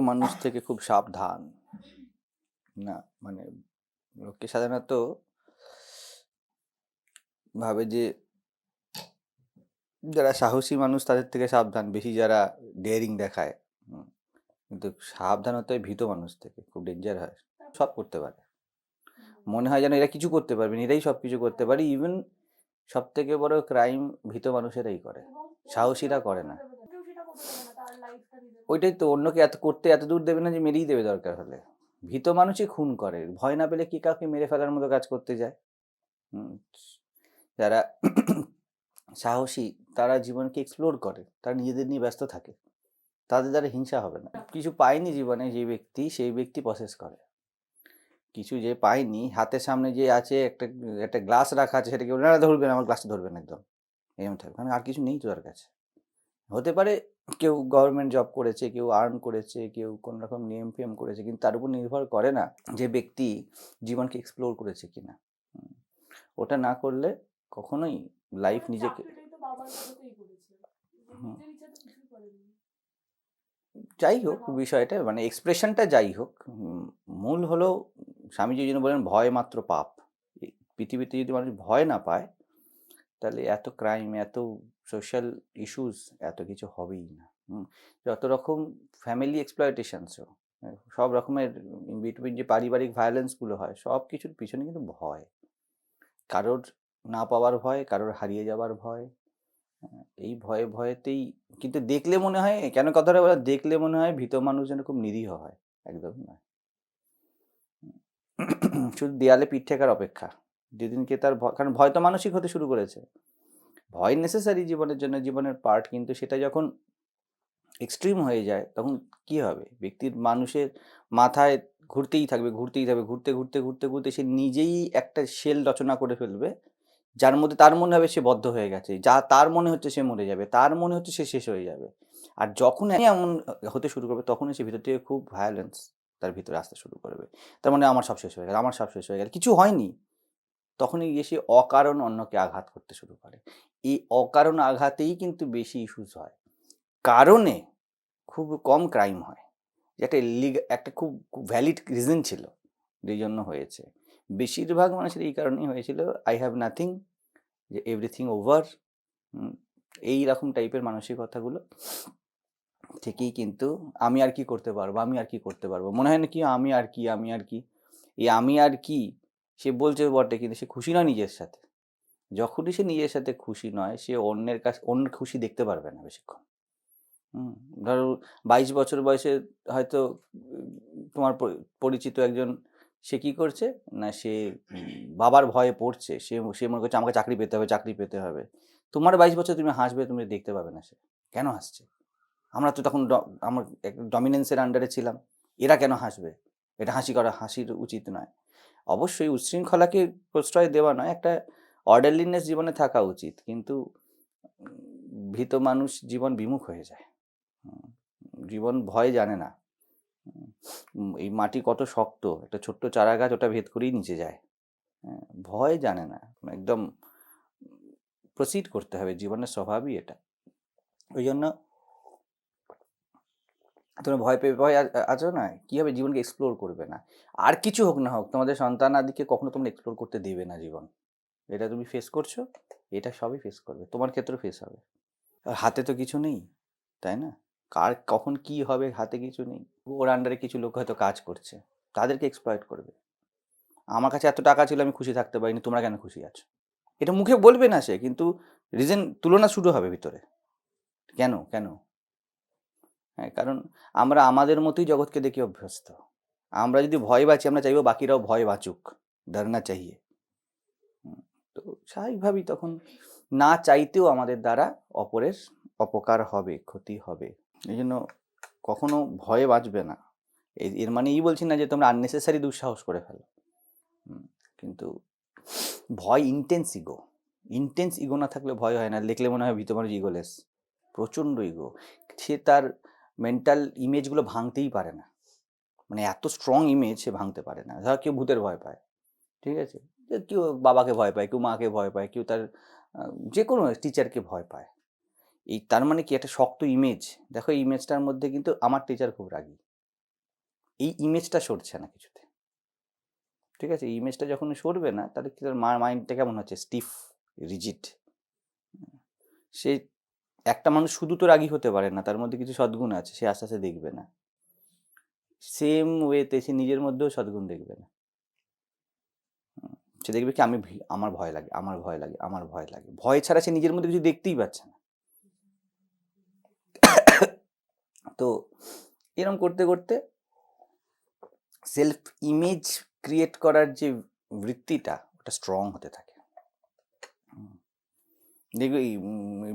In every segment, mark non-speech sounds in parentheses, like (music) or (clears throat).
মানুষ থেকে খুব সাবধান। না মানে লোককে সাধারণত ভাবে যে যারা সাহসী মানুষ তাদের থেকে সাবধান, বেশি যারা ডেয়ারিং দেখায়। কিন্তু সাবধান হতে হয় ভীত মানুষ থেকে খুব ডেঞ্জার হয়। সব করতে পারে। মনে হয় যেন এরা কিছু করতে পারবে এরাই সব কিছু করতে পারে। ইভেন সব থেকে বড় ক্রাইম ভীত মানুষেরাই করে। সাহসীরা করে না। ওইটাই তো, অন্যকে এত করতে এত দূর দেবে না যে মেরেই দেবে দরকার হলে। ভীত মানুষই খুন করে, ভয় না পেলে কি কাউকে মেরে ফেলার মতো কাজ করতে যায়? যারা সাহসী, তারা জীবনকে এক্সপ্লোর করে, তারা নিজেদের নিয়ে ব্যস্ত থাকে। তাদের দ্বারা হিংসা হবে না। কিছু পায়নি জীবনে যে ব্যক্তি, সেই ব্যক্তি প্রসেস করে। কিছু যে পায়নি, হাতের সামনে যে আছে একটা একটা গ্লাস রাখা আছে, সেটাকে ওনারা ধরবেন আমার গ্লাসটা ধরবেন একদম। এরকম থাকবে কারণ আর কিছু নেই তো তার কাছে। হতে পারে কেউ গভর্নমেন্ট জব করেছে কেউ আর্ন করেছে কেউ কোন রকম নিয়ম ফেম করেছে কিন্তু তার উপর নির্ভর করে না যে ব্যক্তি জীবনকে এক্সপ্লোর করেছে কিনা। ওটা না করলে কখনোই লাইফ নিজেকে যাই হোক বিষয়টা মানে এক্সপ্রেশনটা যাই হোক মূল হলো স্বামীজি যেন বলেন ভয় মাত্র পাপ পৃথিবীতে যদি মানুষ ভয় না পায় তাহলে এত ক্রাইম এত সোশ্যাল ইস্যুস এত কিছু হবেই না। যত রকম ফ্যামিলি এক্সপ্লয়টেশনসও সব রকমের বিটুইন যে পারিবারিক ভায়োলেন্সগুলো হয়, সব কিছুর পিছনে কিন্তু ভয়। কারোর না পাওয়ার ভয়, কারোর হারিয়ে যাওয়ার ভয় এই ভয়ে ভয়েতেই কিন্তু দেখলে মনে হয়, কেন কথাটা বলা, দেখলে মনে হয় ভীত মানুষ যেন খুব নিরীহ হয় একদমই নয়। (clears throat) শুধু দেয়ালে পিঠ ঠেকার অপেক্ষা, যেদিনকে তার ভয়, কারণ ভয় তো মানসিক হতে শুরু করেছে। ভয় নেসেসারি জীবনের জন্য, জীবনের পার্ট কিন্তু সেটা যখন এক্সট্রিম হয়ে যায়, তখন কি হবে? ব্যক্তির মানুষের মাথায় ঘুরতেই থাকবে ঘুরতেই থাকবে, ঘুরতে ঘুরতে ঘুরতে ঘুরতে সে নিজেই একটা শেল রচনা করে ফেলবে, যার মধ্যে তার মনে হবে সে বদ্ধ হয়ে গেছে। যা তার মনে হচ্ছে সে মরে যাবে, তার মনে হচ্ছে সে শেষ হয়ে যাবে। আর যখন এমন হতে শুরু করবে, তখনই সে ভিতর থেকে খুব ভায়োলেন্স তার ভিতরে আসতে শুরু করবে। তার মানে আমার সব শেষ হয়ে গেল, আমার সব শেষ হয়ে গেল। কিছু হয়নি। তখনই গিয়ে সে অকারণ অন্যকে আঘাত করতে শুরু করে। এই অকারণ আঘাতেই কিন্তু বেশি ইস্যুস হয়। কারণে খুব কম ক্রাইম হয়। একটা লিগ একটা খুব ভ্যালিড রিজন ছিল যেই জন্য হয়েছে। বেশিরভাগ মানুষের এই কারণেই হয়েছিল আই হ্যাভ নাথিং যে এভরিথিং ওভার এই রকম টাইপের মানসিকতাগুলো। থেকেই কিন্তু আমি আর কি করতে পারব, আমি আর কি করতে পারব। মনে হয় না কি, আমি আর কি, আমি আর কি। এই আমি আর কি, সে বলছে বটে, কিন্তু সে খুশি নয় নিজের সাথে। যখনই সে নিজের সাথে খুশি নয়, সে অন্যের কাছে, অন্যের খুশি দেখতে পারবে না বেশিক্ষণ। ধরো বাইশ বছর বয়সে হয়তো তোমার পরিচিত একজন, সে কি করছে? না, সে বাবার ভয়ে পড়ছে, সে সে মনে করছে আমাকে চাকরি পেতে হবে, চাকরি পেতে হবে। তোমার বাইশ বছর তুমি হাসবে, তুমি দেখতে পাবে না সে। কেন হাসছে? আমরা তো তখন আমার ডমিনেন্সের আন্ডারে ছিলাম। এরা কেন হাসবে? এটা হাসি করা, হাসির উচিত নয়। অবশ্যই উচ্ছৃঙ্খলাকে প্রশ্রয় দেওয়া নয়, একটা অর্ডারলিনেস জীবনে থাকা উচিত। কিন্তু ভীত মানুষ জীবন বিমুখ হয়ে যায়। জীবন ভয় জানে না। এই মাটি কত শক্ত একটা ছোট্ট চারা গাছ ওটা ভেদ করেই নিচে যায়। হ্যাঁ, ভয় জানে না একদম প্রসিড করতে হবে জীবনের স্বভাবই এটা। ওই জন্য তোমরা ভয় পেয়ে ভয় আছো না? কি হবে? জীবনকে এক্সপ্লোর করবে না। আর কিছু হোক না হোক তোমাদের সন্তান আদিকে কখনো তোমরা এক্সপ্লোর করতে দেবে না জীবন। এটা তুমি ফেস করছ এটা সবই ফেস করবে তোমার ক্ষেত্রেও ফেস হবে। হাতে তো কিছু নেই তাই না? কার কখন কি হবে, হাতে কিছু নেই। ওর আন্ডারে কিছু লোক হয়তো কাজ করছে। তাদেরকে এক্সপ্লয়েট করবে। আমার কাছে এত টাকা ছিল, আমি খুশি থাকতে পারিনি, তোমরা কেন খুশি আছো? এটা মুখে বলবে না সে, কিন্তু রিজন তুলনা শুরু হবে ভিতরে। কেন? কেন? হ্যাঁ কারণ আমরা আমাদের মতোই জগৎকে দেখে অভ্যস্ত। আমরা যদি ভয় বাঁচি, আমরা চাইব বাকিরাও ভয় বাঁচুক ডরনা চাইয়ে তো স্বাভাবিকভাবেই তখন না চাইতেও আমাদের দ্বারা অপরের অপকার হবে, ক্ষতি হবে। এই জন্য কখনো ভয়ে বাঁচবে না। এর মানে এই বলছি না যে তোমরা আননেসেসারি দুঃসাহস করে ফেলো। কিন্তু ভয় ইন্টেন্স ইগো ইন্টেন্স ইগো না থাকলে ভয় হয় না। দেখলে মনে হয় ভীত মানুষ ইগোলেস প্রচণ্ড ইগো সে তার মেন্টাল ইমেজগুলো ভাঙতেই পারে না। মানে এত স্ট্রং ইমেজ সে ভাঙতে পারে না। ধর কেউ ভূতের ভয় পায়। ঠিক আছে? কেউ বাবাকে ভয় পায়, কেউ মাকে ভয় পায়, কেউ তার যে কোনো টিচারকে ভয় পায়। এই তার মানে কি? একটা শক্ত ইমেজ দেখো এই ইমেজটার মধ্যে কিন্তু আমার টিচার খুব রাগী। এই ইমেজটা সরছে না কিছুতে। ঠিক আছে? ইমেজটা যখন সরবে না, তাহলে কি তার মাইন্ডটা কেমন হচ্ছে? স্টিফ রিজিট সে একটা মানুষ শুধু তো রাগী হতে পারে না, তার মধ্যে কিছু সদ্গুণ আছে, সে আস্তে আস্তে দেখবে না। সেম ওয়েতে সে নিজের মধ্যেও সদ্গুণ দেখবে না। সে দেখবে কি, আমি আমার ভয় লাগে, আমার ভয় লাগে, আমার ভয় লাগে। ভয় ছাড়া সে নিজের মধ্যে কিছু দেখতেই পাচ্ছে না। তো এরকম করতে করতে সেলফ ইমেজ ক্রিয়েট করার যে বৃত্তিটা, ওটা স্ট্রং হতে থাকে। দেখবে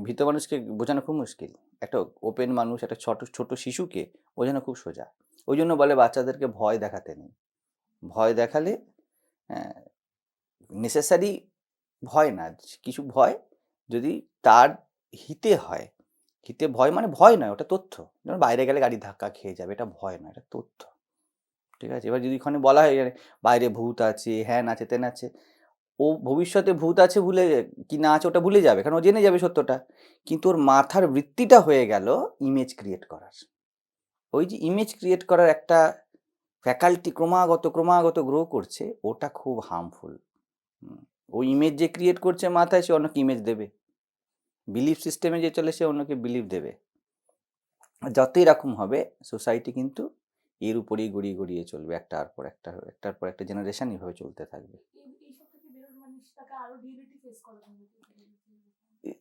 ভীত মানুষকে বোঝানো খুব মুশকিল। একটা ওপেন মানুষ, একটা ছোট ছোট শিশুকে বোঝানো খুব সোজা। ওই জন্য বলে বাচ্চাদেরকে ভয় দেখাতে নেই। ভয় দেখালে নেসেসারি ভয় না। কিছু ভয় যদি তার হিতে হয় হিতে ভয় মানে ভয় নয়, ওটা তথ্য। যেমন বাইরে গেলে গাড়ি ধাক্কা খেয়ে যাবে, এটা ভয় নয়, এটা তথ্য। ঠিক আছে? এবার যদি ওখানে বলা হয় বাইরে ভূত আছে, হ্যান আছে, তেন আছে। ও ভবিষ্যতে ভূত আছে ভুলে, কি না আছে ওটা ভুলে যাবে, কারণ ও জেনে যাবে সত্যটা। কিন্তু ওর মাথার বৃত্তিটা হয়ে গেল ইমেজ ক্রিয়েট করার। ওই যে ইমেজ ক্রিয়েট করার একটা ফ্যাকাল্টি ক্রমাগত ক্রমাগত গ্রো করছে, ওটা খুব হার্মফুল ওই ইমেজ যে ক্রিয়েট করছে মাথায়, সে অন্যকে ইমেজ দেবে। বিলিফ সিস্টেমে যে চলে, সে অন্যকে বিলিভ দেবে। যতই এরকম হবে সোসাইটি কিন্তু এর উপরেই গড়িয়ে গড়িয়ে চলবে একটার পর একটা, একটার পর একটা জেনারেশন এইভাবে চলতে থাকবে।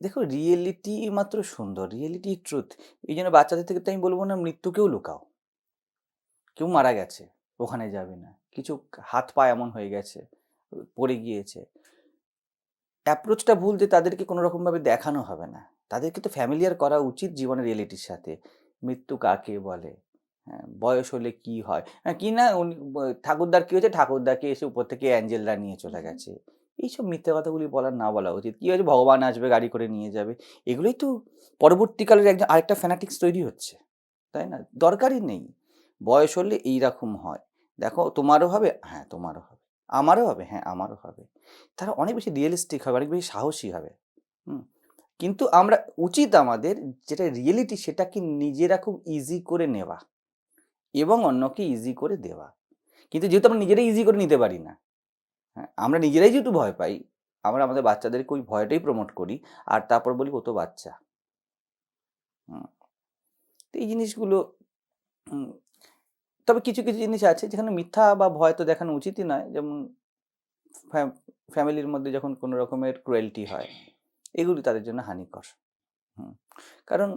দেখো রিয়েলিটি মাত্র সুন্দর রিয়েলিটি ট্রুথ এই জন্য বাচ্চাদের থেকে তো আমি বলব না, মৃত্যুকেও লুকাও। কেউ মারা গেছে, ওখানে যাবে না। কিছু হাত পা এমন হয়ে গেছে, পড়ে গিয়েছে। অ্যাপ্রোচটা ভুল যে তাদেরকে কোনো রকমভাবে দেখানো হবে না। তাদেরকে তো ফ্যামিলিয়ার করা উচিত জীবনের রিয়েলিটির সাথে। মৃত্যু কাকে বলে? হ্যাঁ বয়স হলে কি হয়? হ্যাঁ কি না উনি ঠাকুরদার কি হয়েছে? ঠাকুরদাকে এসে উপর থেকে অ্যাঞ্জেলরা নিয়ে চলে গেছে। এইসব মিথ্যে কথাগুলি বলার না বলা উচিত। কি হয়েছে? ভগবান আসবে গাড়ি করে নিয়ে যাবে। এগুলোই তো পরবর্তীকালের একজন আরেকটা ফ্যানাটিক্স তৈরি হচ্ছে। তাই না? দরকারই নেই। বয়স হলে এইরকম হয়। দেখো তোমারও হবে হ্যাঁ তোমারও হবে। আমারও হবে হ্যাঁ আমারও হবে। তারা অনেক বেশি রিয়েলিস্টিক হবে, অনেক বেশি সাহসী হবে, হুম। কিন্তু আমরা উচিত আমাদের যেটা রিয়েলিটি সেটাকে নিজেরা খুব ইজি করে নেওয়া এবং অন্যকে ইজি করে দেওয়া। কিন্তু যেহেতু আমরা নিজেরাই ইজি করে নিতে পারি না হ্যাঁ আমরা নিজেরাই যেহেতু ভয় পাই, আমরা আমাদের বাচ্চাদেরকে ওই ভয়টাই প্রমোট করি, আর তারপর বলি ও তো বাচ্চা, হুম। তো এই জিনিসগুলো তবে কিছু কিছু জিনিস আছে যেখানে মিথ্যা বা ভয় তো দেখানো উচিতই নয়। যেমন ফ্যামিলির মধ্যে যখন কোনো রকমের ক্রুয়েলটি হয়, এগুলি তাদের জন্য হানিকর। হুম, কারণ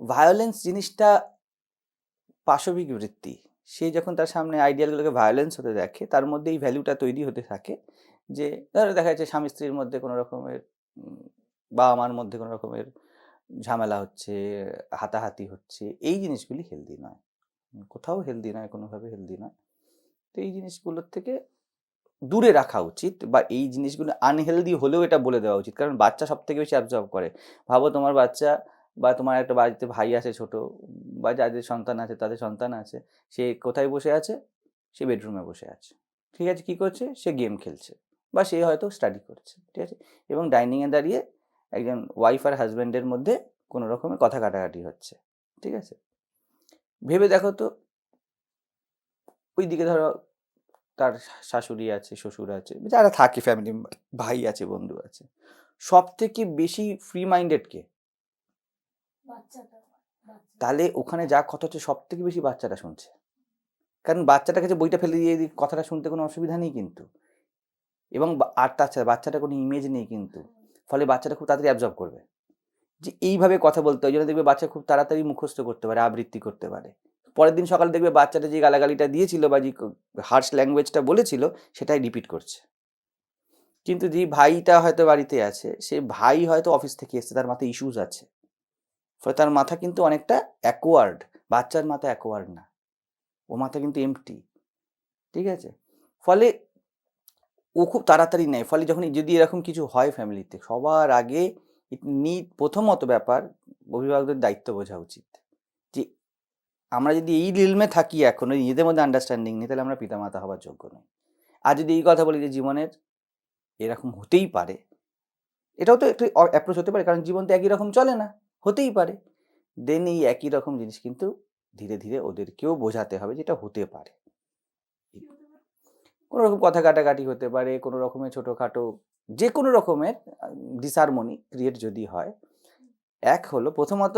ভায়োলেন্স জিনিসটা পাশবিক বৃত্তি। সে যখন তার সামনে আইডিয়ালগুলোকে ভায়োলেন্স হতে দেখে, তার মধ্যে এই ভ্যালুটা তৈরি হতে থাকে যে, ধরো দেখা যাচ্ছে স্বামী স্ত্রীর মধ্যে কোনো রকমের বাবা মার মধ্যে কোনো রকমের ঝামেলা হচ্ছে, হাতাহাতি হচ্ছে, এই জিনিসগুলি হেলদি নয়। কোথাও হেলদি নয়, কোনোভাবে হেলদি নয়। তো এই জিনিসগুলোর থেকে দূরে রাখা উচিত বা এই জিনিসগুলো আনহেলদি হলেও এটা বলে দেওয়া উচিত। কারণ বাচ্চা সব থেকে বেশি অ্যাবজর্ব করে। ভাবো তোমার বাচ্চা বা তোমার একটা বাড়িতে ভাই আছে ছোট, বা যাদের সন্তান আছে, তাদের সন্তান আছে, সে কোথায় বসে আছে? সে বেডরুমে বসে আছে। ঠিক আছে, কি করছে? সে গেম খেলছে। বা সে হয়তো স্টাডি করছে। ঠিক আছে? এবং ডাইনিংয়ে দাঁড়িয়ে একজন ওয়াইফ আর হাজব্যান্ডের মধ্যে কোনো রকমের কথা কাটাকাটি হচ্ছে। ঠিক আছে? ভেবে দেখো তো। ওই দিকে ধরো তার শাশুড়ি আছে, শ্বশুর আছে, যারা থাকে ফ্যামিলি ভাই আছে, বন্ধু আছে। সব থেকে বেশি ফ্রি মাইন্ডেড কে? তাহলে ওখানে যা কথা হচ্ছে সব থেকে বেশি বাচ্চাটা শুনছে। কারণ বাচ্চাটার কাছে বইটা ফেলে দিয়ে কথাটা শুনতে কোনো অসুবিধা নেই কিন্তু। এবং আর তাছাড়া বাচ্চাটা কোনো ইমেজ নেই কিন্তু। ফলে বাচ্চাটা খুব তাড়াতাড়ি অ্যাবজর্ব করবে। যে এইভাবে কথা বলতে হয় জন্য দেখবে বাচ্চা খুব তাড়াতাড়ি মুখস্থ করতে পারে, আবৃত্তি করতে পারে। পরের দিন সকালে দেখবে বাচ্চাটা যে গালাগালিটা দিয়েছিল বা যে হার্শ ল্যাঙ্গুয়েজটা বলেছিল, সেটাই রিপিট করছে। কিন্তু যে ভাইটা হয়তো বাড়িতে আছে, সে ভাই হয়তো অফিস থেকে এসছে, তার মাথায় ইস্যুস আছে। ফলে তার মাথা কিন্তু অনেকটা অ্যাকোয়ার্ড বাচ্চার মাথা অ্যাকোয়ার্ড না। ও মাথা কিন্তু এমটি ঠিক আছে? ফলে ও খুব তাড়াতাড়ি নেয়। ফলে যখন যদি এরকম কিছু হয় ফ্যামিলিতে সবার আগে নিট প্রথমত ব্যাপার অভিভাবকদের দায়িত্ব বোঝা উচিত যে, আমরা যদি এই রিলমে থাকি এখনও নিজেদের মধ্যে আন্ডারস্ট্যান্ডিং নেই, তাহলে আমরা পিতামাতা হওয়ার যোগ্য নই আর যদি এই কথা বলি যে, জীবনের এরকম হতেই পারে, এটাও তো একটু অ্যাপ্রোচ হতে পারে, কারণ জীবন তো একই রকম চলে না, হতেই পারে দেন এই একই রকম জিনিস কিন্তু ধীরে ধীরে ওদেরকেও বোঝাতে হবে যেটা হতে পারে? কোনো রকম কথা কাটাকাটি হতে পারে কোনো রকমের ছোটোখাটো যে কোনো রকমের ডিসহারমোনি ক্রিয়েট যদি হয়, এক হলো প্রথমত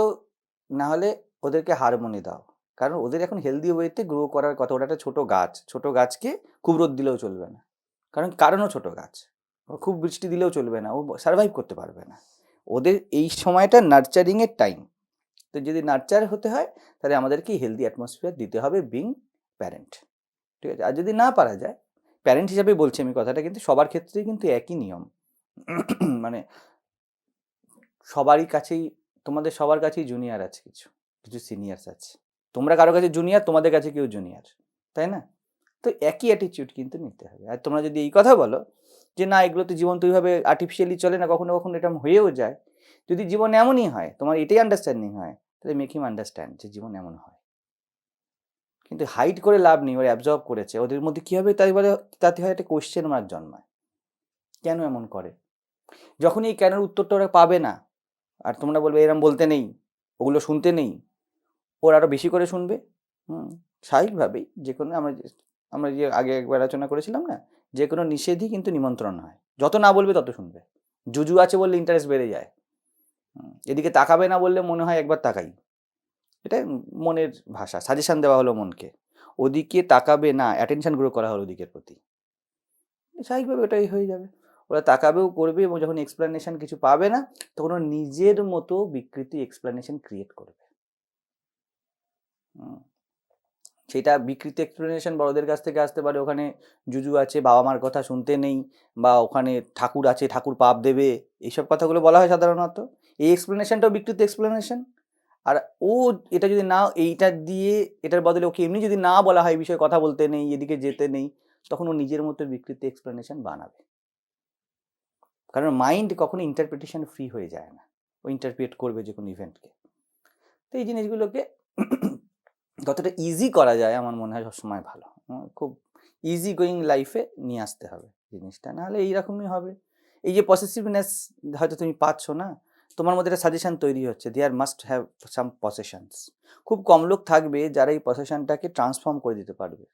না হলে ওদেরকে হারমোনি দাও। কারণ ওদের এখন হেলদি ওয়েতে গ্রো করার কথা ওটা একটা ছোটো গাছ। ছোটো গাছকে খুব রোদ দিলেও চলবে না। কারণ কারণও ছোটো গাছ। খুব বৃষ্টি দিলেও চলবে না। ও সার্ভাইভ করতে পারবে না। ওদের এই সময়টা নার্চারিংয়ের টাইম তো যদি নার্চার হতে হয়, তাহলে আমাদেরকে হেলদি অ্যাটমসফিয়ার দিতে হবে বিং প্যারেন্ট ঠিক আছে? আর যদি না পারা যায় প্যারেন্ট হিসাবে বলছি আমি কথাটা, কিন্তু সবার ক্ষেত্রেই কিন্তু একই নিয়ম। (clears throat) মানে সবারই কাছেই, তোমাদের সবার কাছেই জুনিয়র আছে কিছু কিছু সিনিয়র্স আছে। তোমরা কারও কাছে জুনিয়র তোমাদের কাছে কেউ জুনিয়র তাই না? তো একই অ্যাটিটিউড কিন্তু নিতে হবে। আর তোমরা যদি এই কথা বলো যে, না, এগুলো তো জীবন তো ওইভাবে আর্টিফিশিয়ালি চলে না, কখনো কখনো এটা হয়েও যায়। যদি জীবন এমনই হয়, তোমার এটাই আন্ডারস্ট্যান্ডিং হয়, তাহলে মেক হিম আন্ডারস্ট্যান্ড যে জীবন এমন হয়। কিন্তু হাইট করে লাভ নেই, ওরা অ্যাবজর্ব করেছে। ওদের মধ্যে কী হবে? তাই বলে, তাতে হয় একটা কোয়েশ্চেন মার্ক জন্মায়। কেন এমন করে? যখন এই কেনের উত্তরটা ওরা পাবে না, আর তোমরা বলবে, এরম বলতে নেই, ওগুলো শুনতে নেই। ওরা আরও বেশি করে শুনবে। হুম, স্বাভাবিকভাবেই যে কোনো, আমরা আমরা যে আগে একবার আলোচনা করেছিলাম না, যে কোনো নিষেধই কিন্তু নিমন্ত্রণ হয়। যত না বলবে, তত শুনবে। জুজু আছে বললে ইন্টারেস্ট বেড়ে যায়। এদিকে তাকাবে না বললে মনে হয় একবার তাকাই। এটা মনের ভাষা। সাজেশান দেওয়া হলো মনকে। ওদিকে তাকাবে না অ্যাটেনশন গ্রো করা হলো ওদিকের প্রতি। স্বাভাবিকভাবে ওটাই হয়ে যাবে। ওরা তাকাবেও করবে এবং যখন এক্সপ্লেনেশন কিছু পাবে না, তখন ওরা নিজের মতো বিকৃতি এক্সপ্লেনেশন ক্রিয়েট করবে। সেটা বিকৃতি এক্সপ্লেনেশন বড়দের কাছ থেকে আসতে পারে। ওখানে জুজু আছে বাবা মার কথা শুনতে নেই বা ওখানে ঠাকুর আছে, ঠাকুর পাপ দেবে। এইসব কথাগুলো বলা হয় সাধারণত। এই এক্সপ্লেনেশনটাও বিকৃত এক্সপ্লেনেশন আর ও এটা যদি না, এইটা দিয়ে, এটার বদলে ওকে এমনি যদি না বলা হয় বিষয়ে কথা বলতে নেই, এদিকে যেতে নেই, তখন ও নিজের মতো বিকৃত এক্সপ্লেনেশন বানাবে। কারণ মাইন্ড কখনো ইন্টারপ্রিটেশন ফ্রি হয়ে যায় না। ও ইন্টারপ্রিট করবে যে কোনো ইভেন্টকে তো এই জিনিসগুলোকে যতটা ইজি করা যায় আমার মনে হয় সবসময় ভালো। খুব ইজি গোয়িং লাইফে নিয়ে আসতে হবে জিনিসটা। নাহলে এইরকমই হবে। এই যে পসেসিভনেস হয়তো তুমি পাচ্ছ না তোমার মধ্যে একটা সাজেশন তৈরি হচ্ছে দেয়ার মাস্ট হ্যাভ সাম পসেশনস খুব কম লোক থাকবে যারা এই পসেশনটাকে ট্রান্সফর্ম করে দিতে পারবে।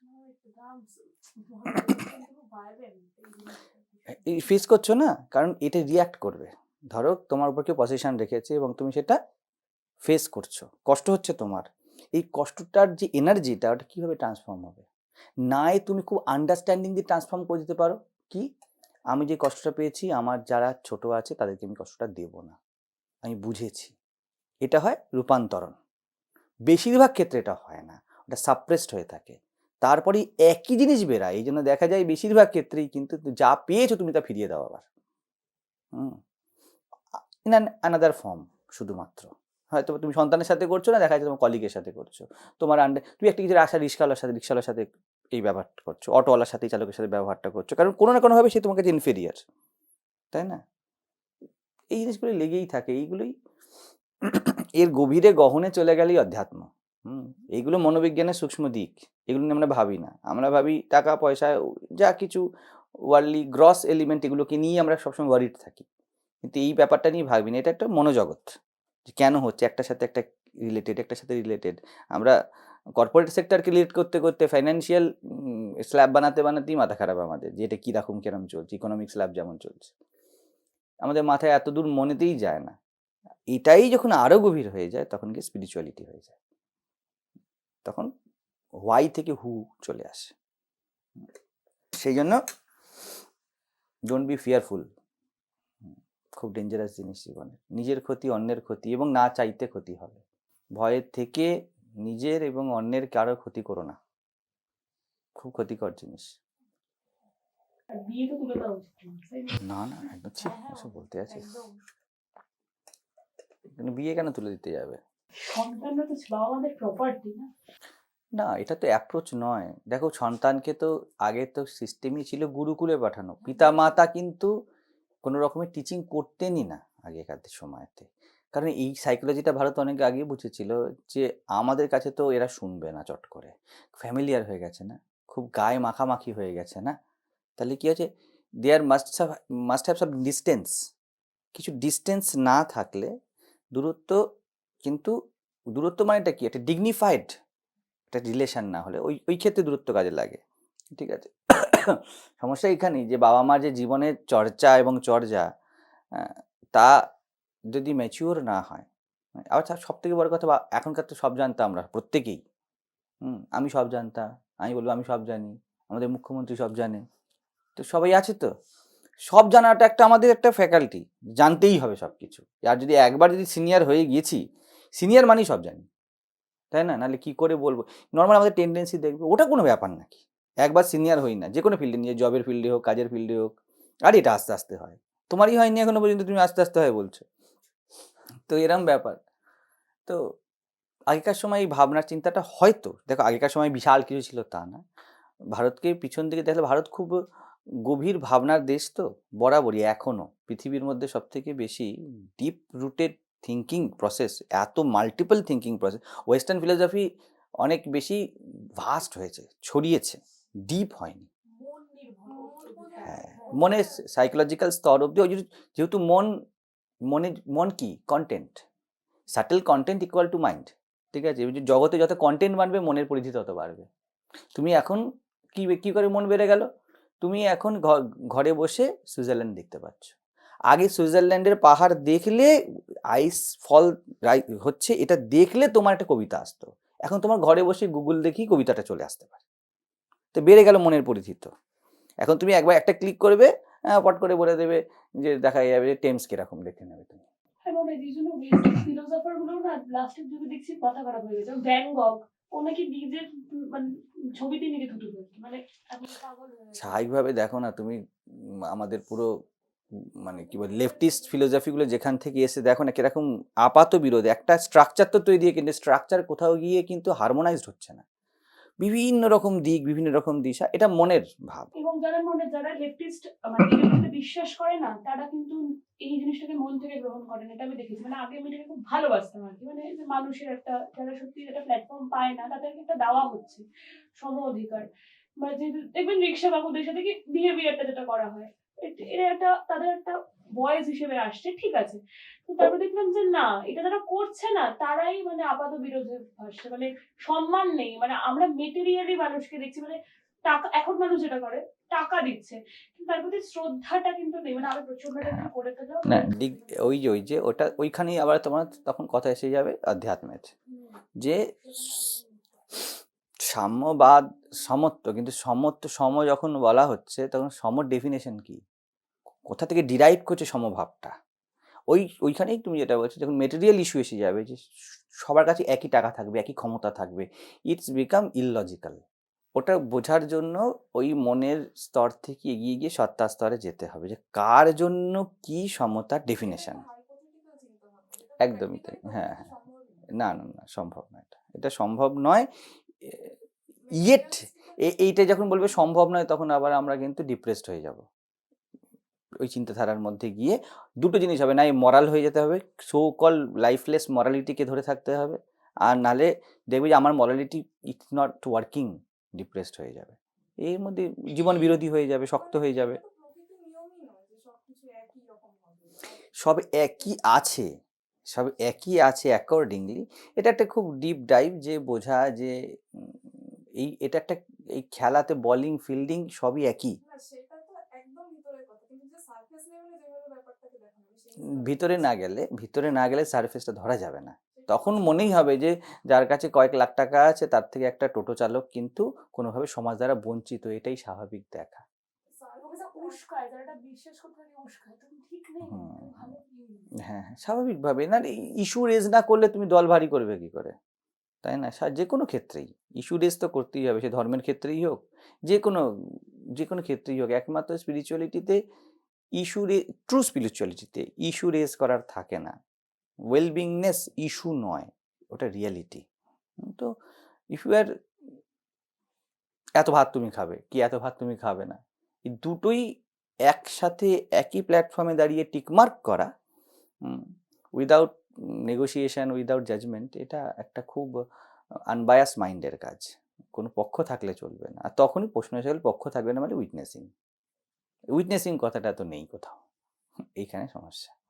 (coughs) ফেস করছ না? কারণ এটা রিয়াক্ট করবে। ধরো তোমার উপর কেউ পজিশন রেখেছে এবং তুমি সেটা ফেস করছ। কষ্ট হচ্ছে তোমার। এই কষ্টটার যে এনার্জিটা ওটা কীভাবে ট্রান্সফর্ম হবে? নাই তুমি খুব আন্ডারস্ট্যান্ডিং দিয়ে ট্রান্সফর্ম করে দিতে পারো। কি? আমি যে কষ্টটা পেয়েছি, আমার যারা ছোট আছে, তাদেরকে আমি কষ্টটা দেবো না। আমি বুঝেছি। এটা হয় রূপান্তরণ। বেশিরভাগ ক্ষেত্রে এটা হয় না। ওটা সাপ্রেসড হয়ে থাকে। তারপরে একই জিনিস বেরায়। এই জন্য দেখা যায় বেশিরভাগ ক্ষেত্রেই কিন্তু যা পেয়েছ তুমি তা ফিরিয়ে দাও আবার। হুম? ইন অ্যানাদার ফর্ম শুধুমাত্র। হয়তো তুমি সন্তানের সাথে করছ না, দেখা যাচ্ছে তোমার কলিগের সাথে করছ। তোমার আন্ডার তুমি একটা কিছু আশা রিক্সাওয়ালার সাথে রিক্সাওয়ালার সাথে এই ব্যবহারটা করছ। অটোওয়ালার সাথে চালকের সাথে ব্যবহারটা করছ। কারণ কোনো না কোনোভাবে সে তোমার কাছে ইনফেরিয়ার তাই না? এই জিনিসগুলো লেগেই থাকে। এইগুলোই এর গভীরে গহনে চলে গেলেই অধ্যাত্ম। হুম? এইগুলো মনোবিজ্ঞানের সূক্ষ্ম দিক। এগুলো নিয়ে আমরা ভাবি না। আমরা ভাবি টাকা, পয়সা, যা কিছু ওয়ার্ল্ডলি গ্রস এলিমেন্ট এগুলোকে নিয়ে আমরা সবসময় ওয়ারিড থাকি। কিন্তু এই ব্যাপারটা নিয়ে ভাবি না। এটা একটা মনোজগৎ। যে কেন হচ্ছে? একটার সাথে একটা রিলেটেড একটার সাথে রিলেটেড আমরা কর্পোরেট সেক্টরকে রিলেট করতে করতে ফাইন্যান্সিয়াল স্ল্যাব বানাতে, বানাতেই মাথা খারাপ আমাদের। যে এটা কীরকম, কীরকম চলছে? ইকোনমিক স্ল্যাব যেমন চলছে। আমাদের মাথায় এত দূর মনেতেই যায় না। এটাই যখন আরও গভীর হয়ে যায়, তখন গিয়ে স্পিরিচুয়ালিটি হয়ে যায়। তখন হোয়াই থেকে হু চলে আসে। সেই জন্য ডোন্ট বি ফিয়ারফুল খুব ডেঞ্জারাস জিনিস জীবনে। নিজের ক্ষতি অন্যের ক্ষতি এবং না চাইতে ক্ষতি হবে। ভয়ের থেকে নিজের এবং অন্যের কারও ক্ষতি করো না। খুব ক্ষতিকর জিনিস আর বিয়ে তো তুলে দেওয়া উচিত না, না? একদম ঠিক হ্যাঁ, হ্যাঁ, বলতে আছিস। একদম। কিন্তু বিয়ে কেন তুলে দিতে যাবে? সন্তানরা তো বাবা মাদের প্রপার্টি না। না এটা তো অ্যাপ্রোচ নয়। দেখো সন্তানকে তো আগে তো সিস্টেমই ছিল গুরুকুলে পাঠানো। পিতা মাতা কিন্তু কোনো রকমের টিচিং করতেনই না আগেকার সময়তে। কারণ এই সাইকোলজিটা ভারত অনেক আগে বুঝেছিল যে আমাদের কাছে তো এরা শুনবে না চট করে। ফ্যামিলিয়ার হয়ে গেছে না? খুব গায়ে মাখামাখি হয়ে গেছে না? তাহলে কি হচ্ছে there must must have some distance কিছু ডিস্টেন্স না থাকলে দূরত্ব কিন্তু, দূরত্ব মানেটা কি? একটা ডিগনিফাইড একটা রিলেশান না হলে। ওই ওই ক্ষেত্রে দূরত্ব কাজে লাগে। ঠিক আছে? সমস্যা এখানেই যে বাবা মা যে জীবনের চর্চা এবং চর্যা তা যদি ম্যাচিওর না হয় আবার সব থেকে বড় কথা বা, এখনকার তো সব জানতাম আমরা, প্রত্যেকেই। হুম, আমি সব জানতাম, আমি বলব আমি সব জানি, আমাদের মুখ্যমন্ত্রী সব জানে। তো সবাই আছে তো? সব জানাটা একটা আমাদের একটা ফ্যাকাল্টি জানতেই হবে সব কিছু আর যদি একবার যদি সিনিয়র হয়ে গিয়েছি সিনিয়র মানেই সব জানি। তাই না? নাহলে কী করে বলব? নর্মাল আমাদের টেন্ডেন্সি দেখবে, ওটা কোনো ব্যাপার নাকি একবার সিনিয়র হই না যে কোনো ফিল্ডে নিয়ে জবের ফিল্ডে হোক, কাজের ফিল্ডে হোক, আর এটা আস্তে আস্তে হয়। তোমারই হয়নি এখনও পর্যন্ত, তুমি আস্তে আস্তে হয় বলছো। তো এরম ব্যাপার। তো আগেকার সময় এই ভাবনার চিন্তাটা হয়তো, দেখো আগেকার সময় বিশাল কিছু ছিল তা না। ভারতকে পিছন দিকে দেখলে ভারত খুব গভীর ভাবনার দেশ তো বরাবরই এখনও পৃথিবীর মধ্যে সবথেকে বেশি ডিপ রুটেড থিঙ্কিং প্রসেস এত multiple thinking process western philosophy অনেক বেশি ভাস্ট হয়েছে, ছড়িয়েছে ডিপ হয়নি। হ্যাঁ মনে সাইকোলজিক্যাল স্তর অবধি ওই যেহেতু মন মনে মন কি? Content subtle content equal to mind ঠিক আছে? জগতে যত কন্টেন্ট বাড়বে, মনের পরিধি তত বাড়বে। তুমি এখন কি কি করে মন বেড়ে গেল? তুমি এখন ঘরে বসে সুইজারল্যান্ড দেখতে পাচ্ছ। আগে সুইজারল্যান্ডের পাহাড় দেখলে আইস ফল হচ্ছে এটা দেখলে তোমার একটা কবিতা আসতো। এখন তোমার ঘরে বসে গুগল দেখি কবিতাটা চলে আসতে পারে। তো বেড়ে গেল মনের পরিধি তো এখন তুমি একবার একটা ক্লিক করবে পট করে বলে দেবে যে দেখা যাবে টেমস কীরকম দেখে নেবে তুমি। জন্য ওয়েস্টার্ন না লাস্টের যুগে দেখছি কথা খারাপ হয়ে গেছে। মানে মানে। স্বাভাবিকভাবে দেখো না, তুমি আমাদের পুরো মানে কি বল লেফটিস্ট ফিলোসফিগুলো যেখান থেকে এসে দেখো না, কীরকম আপাত বিরোধ। একটা স্ট্রাকচার তো তৈরি কিন্তু স্ট্রাকচার কোথাও গিয়ে কিন্তু হারমোনাইজড হচ্ছে না। বিভিন্ন রকম দিক, বিভিন্ন রকম দিশা, এটা মনের ভাব। এবং যারা মনে, যারা লেফটিস্ট মানে বিশ্বাস করে না, তারা কিন্তু এই জিনিসটাকে মন থেকে গ্রহণ করে না। এটা আমি দেখেছি। মানে আগে আমি এটাকে খুব ভালোবাসতাম আর কি। মানে মানুষের একটা, যারা সত্যি একটা প্ল্যাটফর্ম পায় না, তাদেরকে একটা দেওয়া হচ্ছে, সম অধিকার। বা যে, দেখবেন রিক্সা বাবুদের সাথে কি বিহেভিয়ারটা যেটা করা হয়, এটা একটা, তাদের একটা ভয়েস হিসেবে আসছে ঠিক আছে। তো তারপর দেখলাম যে না এটা যারা করছে না তারাই মানে আপাত বিরোধে আসছে মানে সম্মান নেই মানে আমরা মেটেরিয়ালি মানুষকে দেখছি মানে টাকা এখন মানুষ যেটা করে টাকা দিচ্ছে কিন্তু তার প্রতি শ্রদ্ধাটা কিন্তু নেই মানে আমি প্রচণ্ড করে না ওই যে ওই যে ওটা ওইখানেই আবার তোমার তখন কথা এসে যাবে আধ্যাত্মের যে সাম্যবাদ সমত্ব কিন্তু সমত্ব সম যখন বলা হচ্ছে তখন সমর ডেফিনেশন কি? কোথা থেকে ডিরাইভ করছে সমভাবটা? ওই, ওইখানেই তুমি যেটা বলছো, যখন মেটেরিয়াল ইস্যু এসে যাবে যে সবার কাছে একই টাকা থাকবে, একই ক্ষমতা থাকবে ইটস বিকাম ইললজিক্যাল ওটা বোঝার জন্য ওই মনের স্তর থেকে এগিয়ে গিয়ে সত্তা স্তরে যেতে হবে যে কার জন্য কি সমতার ডেফিনেশন একদমই তাই হ্যাঁ হ্যাঁ। না না না, সম্ভব নয় এটা। এটা সম্ভব নয় ইয়েট এইটা যখন বলবে সম্ভব নয়, তখন আবার আমরা কিন্তু ডিপ্রেসড হয়ে যাব। ওই চিন্তাধারার মধ্যে গিয়ে দুটো জিনিস হবে, না এই মরাল হয়ে যেতে হবে সো কল লাইফলেস মরালিটিকে ধরে থাকতে হবে, আর নালে দেখবে যে আমার morality it's not working depressed হয়ে যাবে। এর মধ্যে জীবন বিরোধী হয়ে যাবে, শক্ত হয়ে যাবে। সব একই আছে, সব একই আছে অ্যাকর্ডিংলি এটা একটা খুব ডিপ ডাইভ যে বোঝা যে এই, এটা একটা, এই খেলাতে বলিং ফিল্ডিং সবই একই। ভিতরে না গেলে ভিতরে না গেলে সারফেসটা ধরা যাবে না। তখন মনেই হবে যে যার কাছে কয়েক লাখ টাকা আছে তার থেকে একটা টোটো চালক কিন্তু কোনোভাবে সমাজ দ্বারা বঞ্চিত এটাই স্বাভাবিক দেখা। কি হ্যাঁ হ্যাঁ স্বাভাবিকভাবে। না ইস্যু রেজ না করলে তুমি দল ভারী করবে কি করে? তাই না? যে কোনো ক্ষেত্রেই। ইস্যু রেজ তো করতেই হবে সে ধর্মের ক্ষেত্রেই হোক যে কোনো যে কোনো ক্ষেত্রেই হোক। একমাত্র স্পিরিচুয়ালিটিতে ইস্যু ট্রু স্পিরিচুয়ালিটিতে ইস্যু রেজ করার থাকে না। ওয়েলবিংনেস ইস্যু নয়, ওটা রিয়ালিটি তো ইফ ইউ আর এত ভাত তুমি খাবে কি এত ভাত তুমি খাবে না? এই দুটোই একসাথে একই প্ল্যাটফর্মে দাঁড়িয়ে টিকমার্ক করা উইদাউট নেগোসিয়েশন উইদাউট জাজমেন্ট এটা একটা খুব আনবায়াস মাইন্ডের কাজ। কোনো পক্ষ থাকলে চলবে না। আর তখনই প্রশ্ন এসে গেলে পক্ষ থাকবে না মানে উইটনেসিং উইটনেসিং কথাটা তো নেই কোথাও। এইখানে সমস্যা।